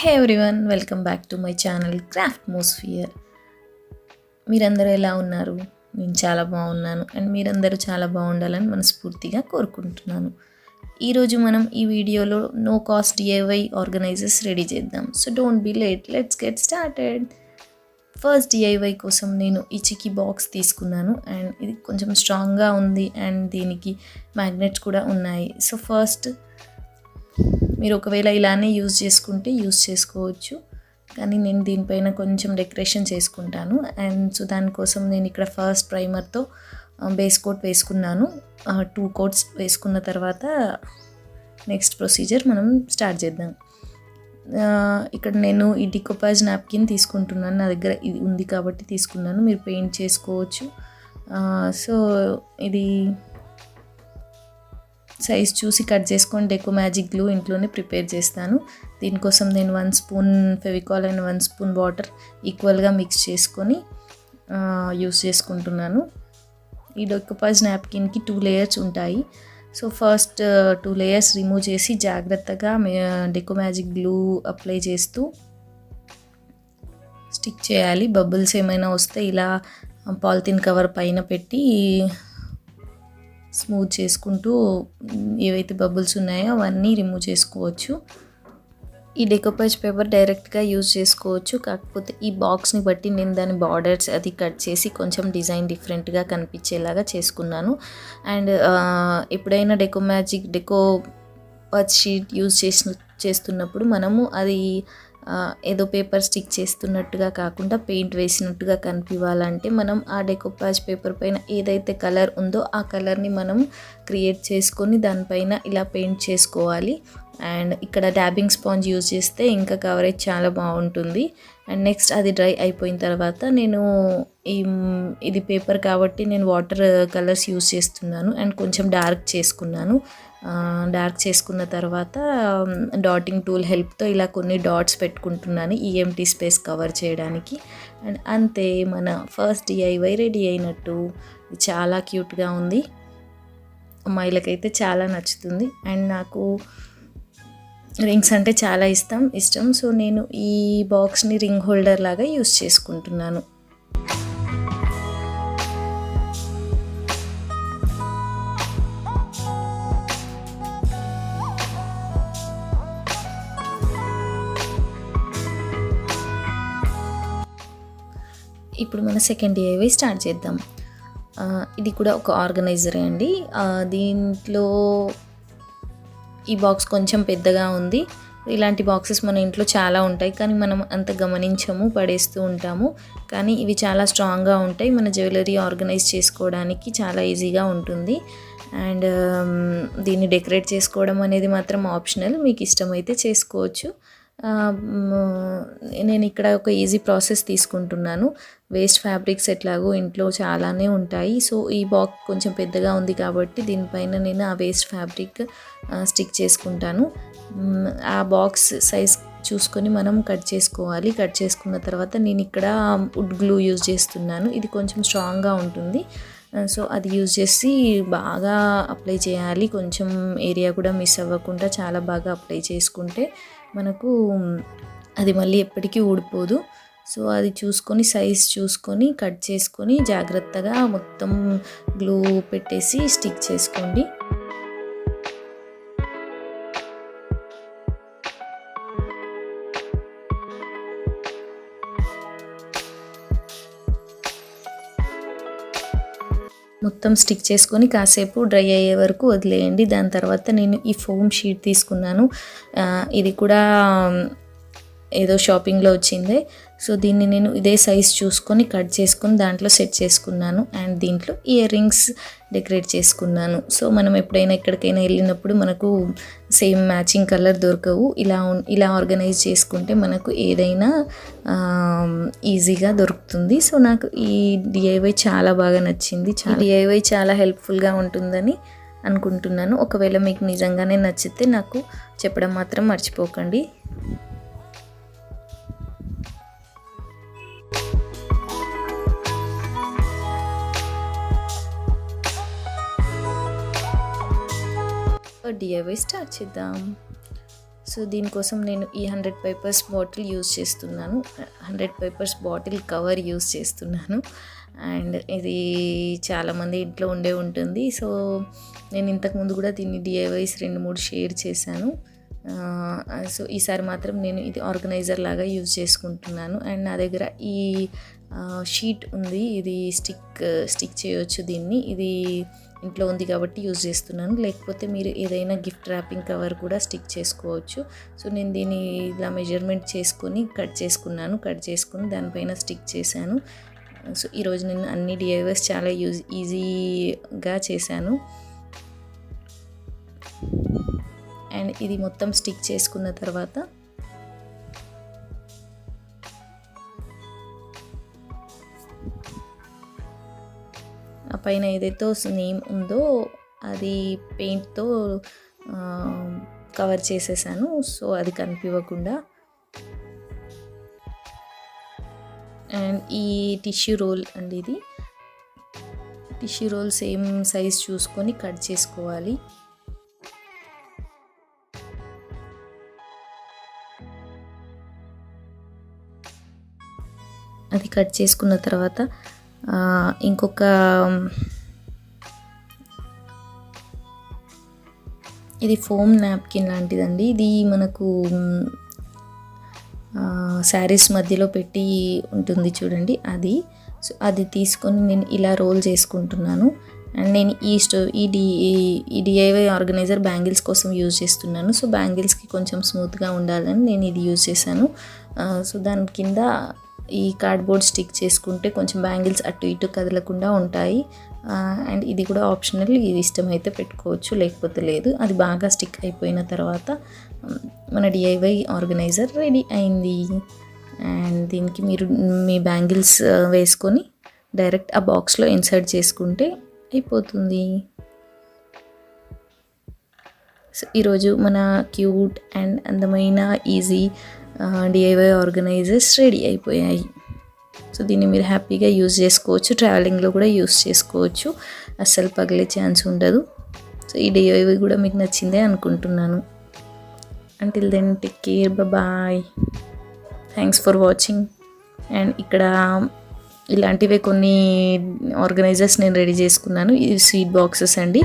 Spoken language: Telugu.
Hey everyone welcome back to my channel craftmosphere మీరందరూ ఎలా ఉన్నారు? నేను చాలా బాగున్నాను. అండ్ మీరందరూ చాలా బాగుండాలని మనస్ఫూర్తిగా కోరుకుంటున్నాను. ఈరోజు మనం ఈ వీడియోలో no cost DIY organizers ready చేద్దాం. So don't be late let's get started first DIY కోసం నేను ఈ చిక్కీ బాక్స్ తీసుకున్నాను. అండ్ ఇది కొంచెం స్ట్రాంగ్గా ఉంది. అండ్ దీనికి మ్యాగ్నెట్స్ కూడా ఉన్నాయి. సో ఫస్ట్ మీరు ఒకవేళ ఇలానే యూజ్ చేసుకుంటే యూజ్ చేసుకోవచ్చు. కానీ నేను దీనిపైన కొంచెం డెకరేషన్ చేసుకుంటాను. అండ్ సో దానికోసం నేను ఇక్కడ ఫస్ట్ ప్రైమర్తో బేస్ కోట్ వేసుకున్నాను. టూ కోట్స్ వేసుకున్న తర్వాత నెక్స్ట్ ప్రొసీజర్ మనం స్టార్ట్ చేద్దాం. ఇక్కడ నేను ఈ డికోపాజ్ నాప్కిన్ తీసుకుంటున్నాను. నా దగ్గర ఇది ఉంది కాబట్టి తీసుకున్నాను. మీరు పెయింట్ చేసుకోవచ్చు. సో ఇది సైజ్ చూసి కట్ చేసుకొని డెకో మ్యాజిక్ గ్లూ ఇంట్లోనే ప్రిపేర్ చేస్తాను. దీనికోసం నేను one spoon Fevicol and one spoon water ఈక్వల్గా మిక్స్ చేసుకొని యూస్ చేసుకుంటున్నాను. ఈ డొక్కపాజ్ నాప్కిన్కి టూ లేయర్స్ ఉంటాయి. So first two layers remove చేసి జాగ్రత్తగా డెకో మ్యాజిక్ గ్లూ అప్లై చేస్తూ స్టిక్ చేయాలి. బబుల్స్ ఏమైనా వస్తే ఇలా పాలిథిన్ కవర్ పైన పెట్టి స్మూత్ చేసుకుంటూ ఏవైతే బబుల్స్ ఉన్నాయో అవన్నీ రిమూవ్ చేసుకోవచ్చు. ఈ డెకోపేజ్ పేపర్ డైరెక్ట్గా యూజ్ చేసుకోవచ్చు. కాకపోతే ఈ బాక్స్ని బట్టి నేను దాని బార్డర్స్ అది కట్ చేసి కొంచెం డిజైన్ డిఫరెంట్గా కనిపించేలాగా చేసుకున్నాను. అండ్ ఎప్పుడైనా deco magic deco patch sheet use చేసిన చేస్తున్నప్పుడు మనము అది ఏదో పేపర్ స్టిక్ చేస్తున్నట్టుగా కాకుండా పెయింట్ వేసినట్టుగా కనిపించాలంటే మనం ఆ డెకోపాజ్ పేపర్ పైన ఏదైతే కలర్ ఉందో ఆ కలర్ని మనం క్రియేట్ చేసుకొని దానిపైన ఇలా పెయింట్ చేసుకోవాలి. అండ్ ఇక్కడ డాబింగ్ స్పాంజ్ యూజ్ చేస్తే ఇంకా కవరేజ్ చాలా బాగుంటుంది. అండ్ నెక్స్ట్ అది డ్రై అయిపోయిన తర్వాత నేను ఈ ఇది పేపర్ కాబట్టి నేను వాటర్ కలర్స్ యూజ్ చేస్తున్నాను. అండ్ కొంచెం డార్క్ చేసుకున్నాను. డార్క్ చేసుకున్న తర్వాత డాటింగ్ టూల్ హెల్ప్తో ఇలా కొన్ని డాట్స్ పెట్టుకుంటున్నాను ఈఎంటీ స్పేస్ కవర్ చేయడానికి. అండ్ అంతే మన ఫస్ట్ డిఐవై రెడీ అయినట్టు. చాలా క్యూట్గా ఉంది. అమ్మాయిలకైతే చాలా నచ్చుతుంది. అండ్ నాకు రింగ్స్ అంటే చాలా ఇష్టం ఇష్టం. సో నేను ఈ బాక్స్ని రింగ్ హోల్డర్ లాగా యూస్ చేసుకుంటున్నాను. ఇప్పుడు మన సెకండ్ ఏవి స్టార్ట్ చేద్దాం. ఇది కూడా ఒక ఆర్గనైజరే అండి. దీంట్లో ఈ బాక్స్ కొంచెం పెద్దగా ఉంది. ఇలాంటి బాక్సెస్ మన ఇంట్లో చాలా ఉంటాయి. కానీ మనం అంత గమనించము పడేస్తూ ఉంటాము. కానీ ఇవి చాలా స్ట్రాంగ్గా ఉంటాయి. మన జ్యువెలరీ ఆర్గనైజ్ చేసుకోవడానికి చాలా ఈజీగా ఉంటుంది. అండ్ um, దీన్ని డెకరేట్ చేసుకోవడం అనేది మాత్రం ఆప్షనల్ మీకు ఇష్టమైతే చేసుకోవచ్చు. నేను ఇక్కడ ఒక ఈజీ ప్రాసెస్ తీసుకుంటున్నాను. వేస్ట్ ఫ్యాబ్రిక్స్ ఎట్లాగో ఇంట్లో చాలానే ఉంటాయి. సో ఈ బాక్స్ కొంచెం పెద్దగా ఉంది కాబట్టి దీనిపైన నేను ఆ వేస్ట్ ఫ్యాబ్రిక్ స్టిక్ చేసుకుంటాను. ఆ బాక్స్ సైజ్ చూసుకొని మనం కట్ చేసుకోవాలి. కట్ చేసుకున్న తర్వాత నేను ఇక్కడ వుడ్ గ్లూ యూజ్ చేస్తున్నాను. ఇది కొంచెం స్ట్రాంగ్గా ఉంటుంది. సో అది యూజ్ చేసి బాగా అప్లై చేయాలి. కొంచెం ఏరియా కూడా మిస్ అవ్వకుండా చాలా బాగా అప్లై చేసుకుంటే మనకు అది మళ్ళీ ఎప్పటికీ ఊడిపోదు. సో అది చూసుకొని సైజ్ చూసుకొని కట్ చేసుకొని జాగ్రత్తగా మొత్తం గ్లూ పెట్టేసి స్టిక్ చేసుకోండి. మొత్తం స్టిక్ చేసుకొని కాసేపు డ్రై అయ్యే వరకు వదిలేయండి. దాని తర్వాత నేను ఈ ఫోమ్ షీట్ తీసుకున్నాను. ఇది కూడా ఏదో షాపింగ్లో వచ్చిందే. సో దీన్ని నేను ఇదే సైజ్ చూసుకొని కట్ చేసుకొని దాంట్లో సెట్ చేసుకున్నాను అండ్ దీంట్లో ఇయర్ రింగ్స్ డెకరేట్ చేసుకున్నాను. సో మనం ఎప్పుడైనా ఎక్కడికైనా వెళ్ళినప్పుడు మనకు సేమ్ మ్యాచింగ్ కలర్ దొరకవు. ఇలా ఇలా ఆర్గనైజ్ చేసుకుంటే మనకు ఏదైనా ఈజీగా దొరుకుతుంది. సో నాకు ఈ డిఐవై చాలా బాగా నచ్చింది. చాలా. డిఐవై చాలా హెల్ప్ఫుల్గా ఉంటుందని అనుకుంటున్నాను. ఒకవేళ మీకు నిజంగానే నచ్చితే నాకు చెప్పడం మాత్రం మర్చిపోకండి. డిఐవై స్టార్ట్ చేద్దాం. సో దీనికోసం నేను ఈ హండ్రెడ్ పేపర్స్ బాటిల్ యూస్ చేస్తున్నాను. Hundred papers bottle cover use చేస్తున్నాను. అండ్ ఇది చాలామంది ఇంట్లో ఉండే ఉంటుంది. సో నేను ఇంతకుముందు కూడా దీన్ని డిఐవైస్ రెండు మూడు షేర్ చేశాను. సో ఈసారి మాత్రం నేను ఇది ఆర్గనైజర్ లాగా యూజ్ చేసుకుంటున్నాను. అండ్ నా దగ్గర ఈ షీట్ ఉంది. ఇది స్టిక్ స్టిక్ చేయొచ్చు దీన్ని. ఇది ఇంట్లో ఉంది కాబట్టి యూజ్ చేస్తున్నాను. లేకపోతే మీరు ఏదైనా గిఫ్ట్ ర్యాపింగ్ కవర్ కూడా స్టిక్ చేసుకోవచ్చు. సో నేను దీన్ని ఇలా మెజర్మెంట్ చేసుకొని కట్ చేసుకున్నాను. కట్ చేసుకుని దానిపైన స్టిక్ చేశాను. సో ఈరోజు నేను అన్ని డిఐవర్స్ చాలా యూజ్ ఈజీగా చేశాను. అండ్ ఇది మొత్తం స్టిక్ చేసుకున్న తర్వాత పైన ఏదైతే నేమ్ ఉందో అది పెయింట్తో కవర్ చేసేసాను. సో అది కనిపించకుండా అండ్ ఈ టిష్యూ రోల్ అండి ఇది. టిష్యూ రోల్ సేమ్ సైజ్ చూసుకొని కట్ చేసుకోవాలి. అది కట్ చేసుకున్న తర్వాత ఇంకొక ఇది ఫోమ్ నాప్కిన్ లాంటిదండి. ఇది మనకు శారీస్ మధ్యలో పెట్టి ఉంటుంది చూడండి అది. సో అది తీసుకొని నేను ఇలా రోల్ చేసుకుంటున్నాను. అండ్ నేను ఈ స్టో ఈ డి ఈ డిఐవై ఆర్గనైజర్ బ్యాంగిల్స్ కోసం యూజ్ చేస్తున్నాను. సో బ్యాంగిల్స్కి కొంచెం స్మూత్గా ఉండాలని నేను ఇది యూజ్ చేశాను. సో దాని కింద ఈ కార్డ్బోర్డ్ స్టిక్ చేసుకుంటే కొంచెం బ్యాంగిల్స్ అటు ఇటు కదలకుండా ఉంటాయి. అండ్ ఇది కూడా ఆప్షనల్ ఇది ఇష్టమైతే పెట్టుకోవచ్చు లేకపోతే లేదు. అది బాగా స్టిక్ అయిపోయిన తర్వాత మన డిఐవై ఆర్గనైజర్ రెడీ అయింది. అండ్ దీనికి మీరు మీ బ్యాంగిల్స్ వేసుకొని డైరెక్ట్ ఆ బాక్స్లో ఇన్సర్ట్ చేసుకుంటే అయిపోతుంది. సో ఈరోజు మన క్యూట్ అండ్ అందమైన ఈజీ డిఐవై ఆర్గనైజర్స్ రెడీ అయిపోయాయి. సో దీన్ని మీరు హ్యాపీగా యూజ్ చేసుకోవచ్చు. ట్రావెలింగ్లో కూడా యూజ్ చేసుకోవచ్చు. అస్సలు పగిలే ఛాన్స్ ఉండదు. సో ఈ డిఐవై కూడా మీకు నచ్చిందే అనుకుంటున్నాను. Until then take care bye thanks for watching and ఇక్కడ ఇలాంటివే కొన్ని ఆర్గనైజర్స్ నేను రెడీ చేసుకున్నాను. ఇది స్వీట్ బాక్సెస్ అండి.